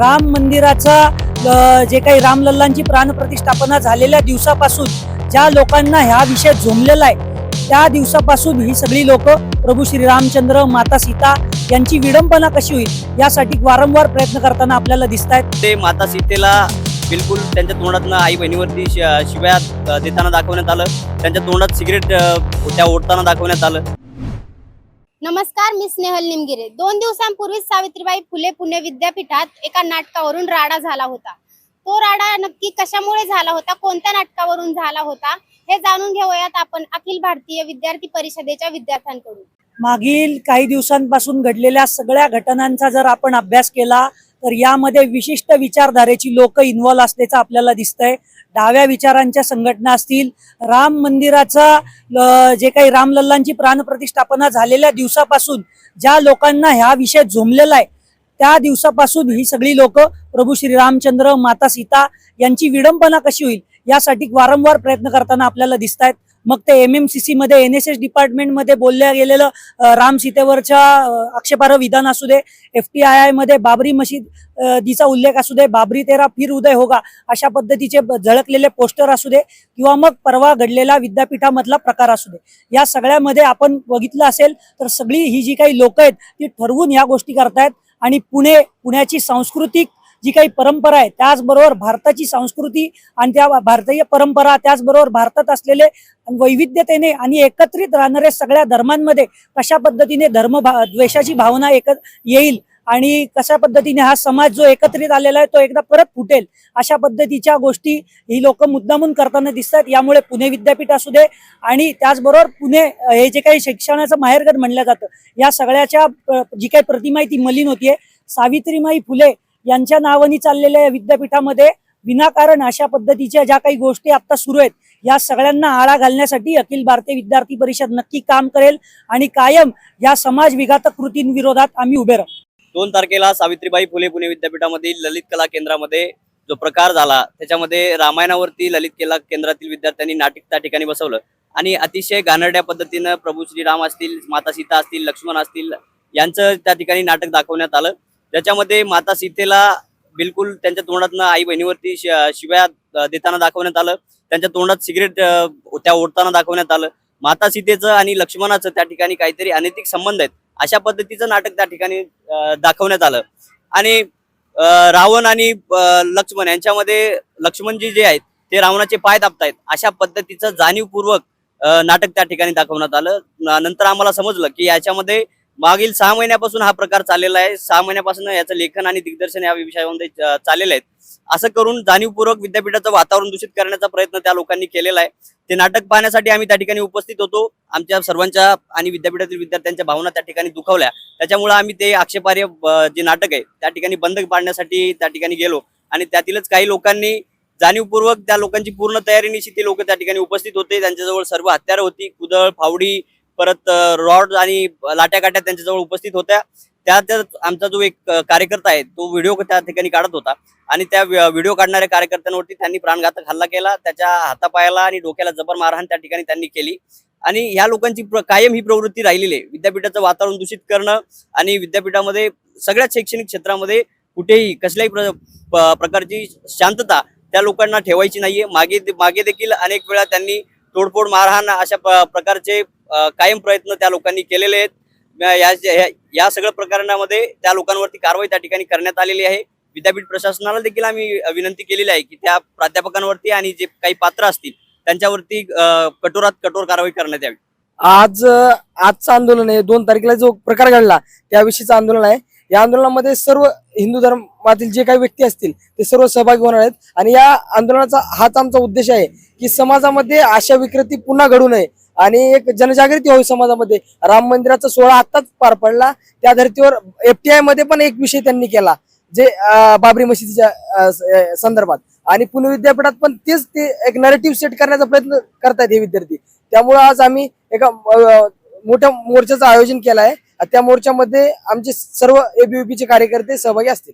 राम मंदिराचा जे काही रामलल्लांची प्राणप्रतिष्ठापना झालेल्या दिवसापासून ज्या लोकांना ह्या विषय झोमलेला आहे त्या दिवसापासून ही सगळी लोक प्रभू श्री रामचंद्र माता सीता यांची विडंबना कशी होईल यासाठी वारंवार प्रयत्न करताना आपल्याला दिसत आहेत ते माता सीतेला बिलकुल त्यांच्या तोंडातनं आई बहिणीवरती शि- शिव्या देताना दाखवण्यात आलं. त्यांच्या तोंडात सिगरेट त्या ओढताना दाखवण्यात आलं. नमस्कार मी स्नेहल निमगिरे. दोन दिवसांपूर्वी सावित्रीबाई फुले पुणे विद्यापीठात एका नाटकावरून राडा झाला होता. तो राडा नक्की कशामुळे झाला होता? कोणत्या नाटकावरून झाला होता? हे जाणून घेऊयात आपण अखिल भारतीय विद्यार्थी परिषदेच्या विद्यार्थ्यांकडून. मागील काही दिवसांपासून घडलेल्या सगळ्या घटनांचा जर आपण अभ्यास केला तर यामध्ये विशिष्ट विचारधारेची लोक इन्व्हॉल्व असल्याचं आपल्याला दिसतंय. डाव्या विचारांच्या संघटना असतील. राम मंदिराचा जे काही रामलल्लांची प्राणप्रतिष्ठापना झालेल्या दिवसापासून ज्या लोकांना ह्या विषय झोमलेला आहे त्या दिवसापासून ही सगळी लोक प्रभू श्री रामचंद्र माता सीता यांची विडंबना कशी होईल यासाठी वारंवार प्रयत्न करताना आपल्याला दिसत आहेत मग ते एम एम सी सी मध्ये एन एस एस डिपार्टमेंटमध्ये बोलल्या गेलेलं राम सीतेवरच्या आक्षेपार्ह विधान असू दे एफ टी आय आयमध्ये बाबरी मशीद दीचा उल्लेख असू दे बाबरी तेरा फिर उदय होगा अशा पद्धतीचे झळकलेले पोस्टर असू दे किंवा मग परवा घडलेला विद्यापीठामधला प्रकार असू दे. या सगळ्यामध्ये आपण बघितलं असेल तर सगळी ही जी काही लोक आहेत ती ठरवून या गोष्टी करतायत. आणि पुणे पुण्याची सांस्कृतिक जी काही परंपरा आहे त्याचबरोबर भारताची संस्कृती आणि त्या भारतीय परंपरा त्याचबरोबर भारतात असलेले वैविध्यतेने आणि एकत्रित राहणाऱ्या सगळ्या धर्मांमध्ये कशा पद्धतीने धर्म भा- द्वेषाची भावना एक येईल आणि कशा पद्धतीने हा समाज जो एकत्रित आलेला आहे तो एकदा परत फुटेल अशा पद्धतीच्या गोष्टी ही लोक मुद्दामून करताना दिसतात. यामुळे पुणे विद्यापीठ असू दे आणि त्याचबरोबर पुणे हे जे काही शिक्षणाचं माहेरघर म्हणलं जातं या सगळ्याच्या जी काही प्रतिमा आहे ती मलिन होतीये. सावित्रीमाई फुले यांच्या नावाने चाललेल्या या विद्यापीठामध्ये विनाकारण अशा पद्धतीच्या ज्या काही गोष्टी आता सुरू आहेत या सगळ्यांना आळा घालण्यासाठी अखिल भारतीय विद्यार्थी परिषद नक्की काम करेल आणि कायम या समाज विघातक कृतींविरोधात आम्ही उभे राहू. दोन तारखेला सावित्रीबाई फुले पुणे विद्यापीठामधील ललित कला केंद्रामध्ये जो प्रकार झाला त्याच्यामध्ये रामायणावरती ललित कला केंद्रातील विद्यार्थ्यांनी नाटक त्या ठिकाणी बसवलं. आणि अतिशय गानरड्या पद्धतीनं प्रभू श्रीराम असतील माता सीता असतील लक्ष्मण असतील यांचं त्या ठिकाणी नाटक दाखवण्यात आलं. ज्याच्यामध्ये माता सीतेला बिलकुल त्यांच्या तोंडातनं आई बहिणीवरती शिव्या देताना दाखवण्यात आलं. त्यांच्या तोंडात सिगरेट त्या ओढताना दाखवण्यात आलं. माता सीतेचं आणि लक्ष्मणाचं त्या ठिकाणी काहीतरी अनैतिक संबंध आहेत. अशा पद्धतीचं नाटक त्या ठिकाणी दाखवण्यात आलं. आणि रावण आणि लक्ष्मण यांच्यामध्ये लक्ष्मणजी जे आहेत ते रावणाचे पाय दाबतायत. अशा पद्धतीचं जाणीवपूर्वक नाटक त्या ठिकाणी दाखवण्यात आलं. नंतर आम्हाला समजलं की याच्यामध्ये मागील सहा महिन्यापासून हा प्रकार चाललेला आहे. सहा महिन्यापासून याचं लेखन आणि दिग्दर्शन या विषयामध्ये अ, चाललेलं आहे. असं करून जाणीवपूर्वक विद्यापीठाचं वातावरण दूषित करण्याचा प्रयत्न त्या लोकांनी केलेला आहे. ते नाटक पाहण्यासाठी आम्ही त्या ठिकाणी उपस्थित होतो. आमच्या सर्वांच्या आणि विद्यापीठातील विद्यार्थ्यांच्या भावना त्या ठिकाणी दुखावल्या. त्याच्यामुळे आम्ही ते आक्षेपार्ह जे नाटक आहे त्या ठिकाणी बंद पाडण्यासाठी त्या ठिकाणी गेलो. आणि त्यातीलच काही लोकांनी जाणीवपूर्वक त्या लोकांची पूर्ण तयारीनिशी ते लोक त्या ठिकाणी उपस्थित होते. त्यांच्याजवळ सर्व हत्यारं होती. कुदळ फावडी परत रॉड आणि लाट्या काट्या त्यांच्याजवळ उपस्थित होत्या. त्या आमचा जो एक कार्यकर्ता आहे तो व्हिडिओ त्या ठिकाणी काढत होता. आणि त्या व्हिडिओ काढणाऱ्या कार्यकर्त्यांवरती त्यांनी प्राणघातक हल्ला केला. त्याच्या हातापायाला आणि डोक्याला जबर मारहाण त्या ठिकाणी त्यांनी केली. आणि ह्या लोकांची प्र- कायम ही प्रवृत्ती राहिलेली आहे. विद्यापीठाचं वातावरण दूषित करणं आणि विद्यापीठामध्ये सगळ्याच शैक्षणिक क्षेत्रामध्ये कुठेही कसल्याही प्र- प- प्रकारची शांतता त्या लोकांना ठेवायची नाहीये. मागे मागे देखील अनेक वेळा त्यांनी तोडफोड मारहाण अशा प्रकारचे कायम प्रयत्न त्या लोकांनी केलेले आहेत. या या- सगळ्या प्रकरणामध्ये त्या लोकांवरती कारवाई त्या ठिकाणी करण्यात आलेली आहे. विद्यापीठ प्रशासनाला देखील आम्ही विनंती केलेली आहे की त्या प्राध्यापकांवरती आणि जे काही पात्र असतील त्यांच्यावरती कठोरात कठोर कारवाई करण्यात यावी. आज आजचं आंदोलन आहे. दोन तारखेला जो प्रकार घडला त्याविषयीचं आंदोलन आहे. या आंदोलनामध्ये सर्व हिंदू धर्मातील जे काही व्यक्ती असतील ते सर्व सहभागी होणार आहेत. आणि या आंदोलनाचा हाच आमचा उद्देश आहे की समाजामध्ये अशा विकृती पुन्हा घडू नये. आणि एक जनजागृती व्हावी समाजामध्ये. राम मंदिराचा सोहळा आत्ताच पार पडला. त्या धर्तीवर एफटीआयमध्ये पण एक विषय त्यांनी केला जे बाबरी मशिदीच्या संदर्भात. आणि पुणे विद्यापीठात पण तेच ते एक नरेटिव्ह सेट करण्याचा प्रयत्न करतायत हे विद्यार्थी. त्यामुळे आज आम्ही एका मोठ्या मोर्चाचं आयोजन केलं आहे त्या मोर्चामध्ये आमचे सर्व एबीव्हीपीचे कार्यकर्ते सहभागी असतील.